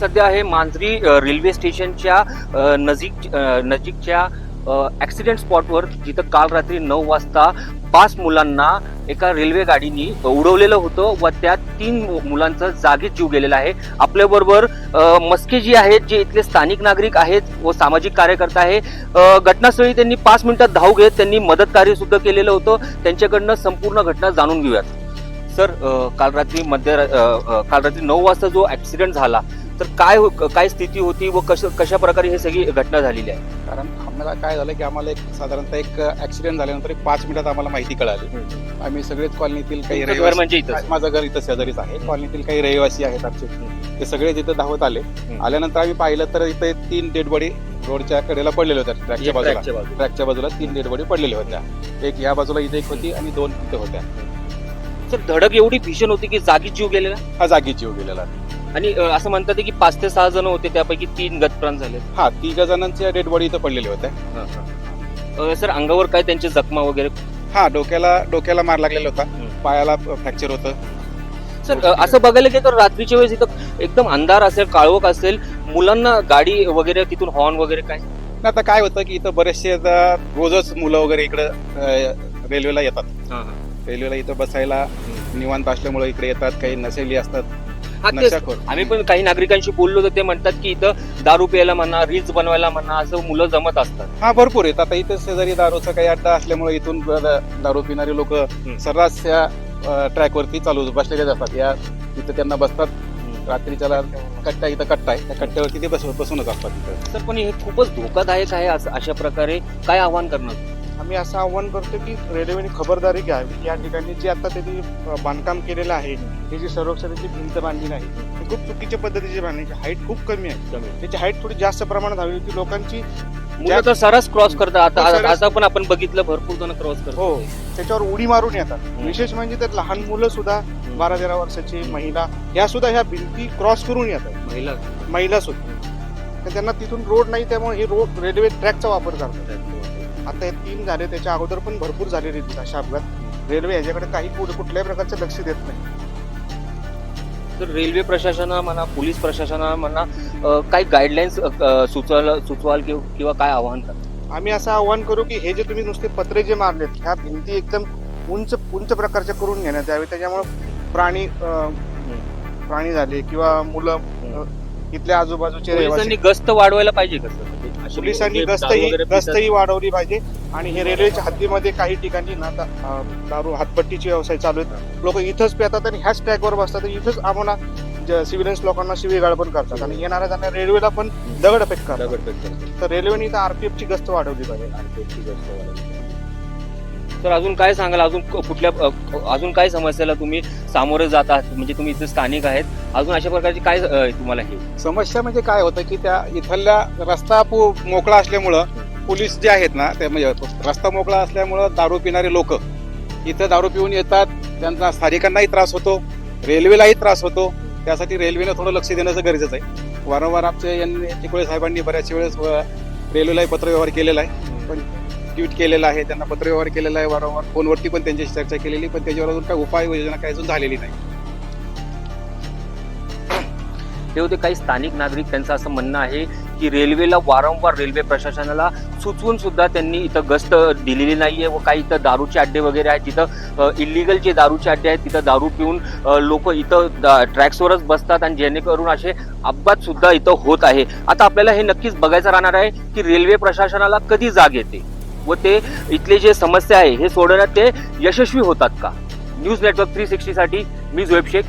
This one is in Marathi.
सध्या आहे मांजरी रेल्वे स्टेशनच्या नजीक नजीकच्या ॲक्सिडेंट स्पॉटवर जिथं काल रात्री नऊ वाजता पाच मुलांना एका रेल्वे गाडीनी उडवलेलं होतं व त्यात तीन मुलांचा जागीच जीव गेलेला आहे. आपल्याबरोबर मस्के जी आहेत जे इथले स्थानिक नागरिक आहेत व सामाजिक कार्यकर्ता आहे घटनास्थळी त्यांनी पाच मिनिटात धाव घेत त्यांनी मदत कार्य सुद्धा केलेलं होतं. त्यांच्याकडनं संपूर्ण घटना जाणून घेऊयात. सर काल रात्री मध्य काल रात्री नऊ वाजता जो ऍक्सिडेंट झाला तर काय हो- काय स्थिती होती व कश कशा प्रकारे ही सगळी घटना झालेली आहे? कारण आम्हाला काय झालं की आम्हाला एक साधारणतः एक ऍक्सिडेंट झाल्यानंतर एक पाच मिनिटात आम्हाला माहिती कळाली. आम्ही सगळेच कॉलनीतील काही तुमचं घर म्हणजे इथंच. माझं घर इथं शेजारीच आहे. कॉलनीतील काही रहिवासी आहेत आमचे. ते सगळे तिथे धावत आले. आल्यानंतर आम्ही पाहिलं तर इथे तीन डेड बॉडी रोडच्या कडेला पडलेल्या होत्या ट्रॅकच्या बाजूला. ट्रॅकच्या बाजूला. ट्रॅकच्या बाजूला तीन डेड बॉडी पडलेल्या होत्या एक या बाजूला इथे एक होती आणि दोन तिथे होत्या. सर धडक एवढी भीषण होती की जागीच जीव गेलेला? हा जागी जीव गेलेला. आणि अ, असं म्हणतात की पाच ते सहा जण होते त्यापैकी तीन गतप्राण झाले. हा तिघ जणांच्या डेड बॉडी इथं पडलेल्या होत्या. अ, सर अंगावर काय त्यांचे जखमा वगैरे? हा डोक्याला डोक्याला मार लागलेला होता. हम्म. पायाला फ्रॅक्चर होतं. सर अ, असं बघायला गेलं तर रात्रीच्या वेळेस इथं एकदम अंधार असेल काळोख असेल मुलांना गाडी वगैरे तिथून हॉर्न वगैरे काय? आता काय होतं की इथं बरेचसे आता रोजच मुलं वगैरे इकडं अं, रेल्वेला येतात. रेल्वेला इथं बसायला निवांत असल्यामुळे इकडे येतात काही नशेली असतात. हा तेच. नशाखोर आम्ही पण काही नागरिकांशी बोललो तर ते म्हणतात की इथं दारू प्यायला म्हणा रील्स बनवायला म्हणा असं मुलं जमत असतात. हा भरपूर आहेत. आता इथं शेजारी दारूचा काही अड्डा असल्यामुळे इथून दा- दारू पिणारे लोक सर्रास या ट्रॅकवरती चालू बसलेले असतात या इथं त्यांना बसतात. रात्रीच्याला कट्टा इथं कट्टा आहे. त्या कट्ट्यावरती ते बस बसूनच असतात इथं. सर पण हे खूपच धोकादायक आहे असं- अशा प्रकारे. काय आव्हान करणार? आम्ही असं आव्हान करतो की रेल्वेने खबरदारी घ्यावी. या ठिकाणी जे आता त्यांनी बांधकाम केलेलं आहे ही जी संरक्षणाची भिंत बांधलेली आहे ती खूप चुकीच्या पद्धतीची बांधण्याची हाईट खूप कमी आहे. त्याची हाईट थोडी जास्त प्रमाणात हवी होती. लोकांची मुलं सरस क्रॉस करतात. आता हो, आता पण आपण बघितलं भरपूर जण क्रॉस करतात. हो. त्याच्यावर उडी मारून येतात. विशेष म्हणजे तर लहान मुलं सुद्धा बारा तेरा वर्षाची महिला ह्या सुद्धा ह्या भिंती क्रॉस करून येतात. महिला. महिला सुद्धा. तर त्यांना तिथून रोड नाही त्यामुळे हे रोड रेल्वे ट्रॅकचा वापर करतात. आता हे तीन झाले त्याच्या अगोदर पण भरपूर झालेले आहेत अशा अपघात. रेल्वे याच्याकडे काही कुठे कुठल्याही प्रकारचं लक्ष देत नाही. तर रेल्वे प्रशासना म्हणा पोलीस प्रशासना म्हणा काही गाईडलाईन्स सुचवाल सुचवाल किंवा काय आव्हान कराल आम्ही असं आव्हान करू की हे जे तुम्ही नुसते पत्रे जे मारलेत ह्या भिंती एकदम उंच उंच प्रकारच्या करून घेण्यात यावे. त्याच्यामुळे प्राणी प्राणी झाले किंवा मुलं इथल्या आजूबाजूचे गस्त वाढवायला पाहिजे कसं? पोलिसांनी गस्तही गस्तही वाढवली पाहिजे. आणि हे रेल्वेच्या हद्दीमध्ये काही ठिकाणी ना दारू हातपट्टीचे व्यवसाय चालू आहेत. लोक इथंच पेतात आणि ह्याच ट्रॅकवर बसतात इथंच आम्हाला सिव्हिलन्स लोकांना शिवीगाळ पण करतात. आणि येणाऱ्या जाणाऱ्या रेल्वेला पण दगडफेक करतात. तर रेल्वेने इथं आरपीएफची गस्त वाढवली पाहिजे. तर अजून काय सांगाल? अजून कुठल्या अजून काय समस्याला तुम्ही सामोरे जात आहात? म्हणजे तुम्ही इथे स्थानिक आहेत. अजून अशा प्रकारची काय तुम्हाला हे? समस्या म्हणजे काय होतं की त्या इथल्या रस्ता पो- मोकळा असल्यामुळं पोलीस जे आहेत ना ते म्हणजे रस्ता मोकळा असल्यामुळं दारू पिणारे लोक इथं दारू पिऊन येतात. त्यांना स्थानिकांनाही त्रास होतो रेल्वेलाही त्रास होतो. त्यासाठी रेल्वेनं थोडं लक्ष देण्याचं गरजेचं आहे. वारंवार आमचे यांनी टिकोळे साहेबांनी बऱ्याचशा वेळेस रेल्वेलाही पत्रव्यवहार केलेला आहे. पण ट्विट केलेलं आहे त्यांना पत्रव्यवहार केलेला आहे वारंवार. फोनवरती पण त्यांच्याशी चर्चा केलेली पण त्याच्यावर अजून काही उपाययोजना काही अजून झालेली नाही. हे होते काही स्थानिक नागरिक त्यांचं असं म्हणणं आहे की रेल्वेला वारंवार रेल्वे प्रशासनाला सुचवून सुद्धा त्यांनी इथं गस्त दिलेली नाहीये व काही इथं दारूचे अड्डे वगैरे आहेत. तिथं इलिगल जे दारूचे अड्डे आहेत तिथं दारू पिऊन लोक इथं ट्रॅक्सवरच बसतात आणि जेणेकरून असे अपघात सुद्धा इथं होत आहे. आता आपल्याला हे नक्कीच बघायचं राहणार आहे की रेल्वे प्रशासनाला कधी जाग येते? व ते इथले जे समस्या आहे हे सोडवण्यात ते यशस्वी होतात का? न्यूज नेटवर्क थ्री सिक्स्टीसाठी मी झोएब शेख.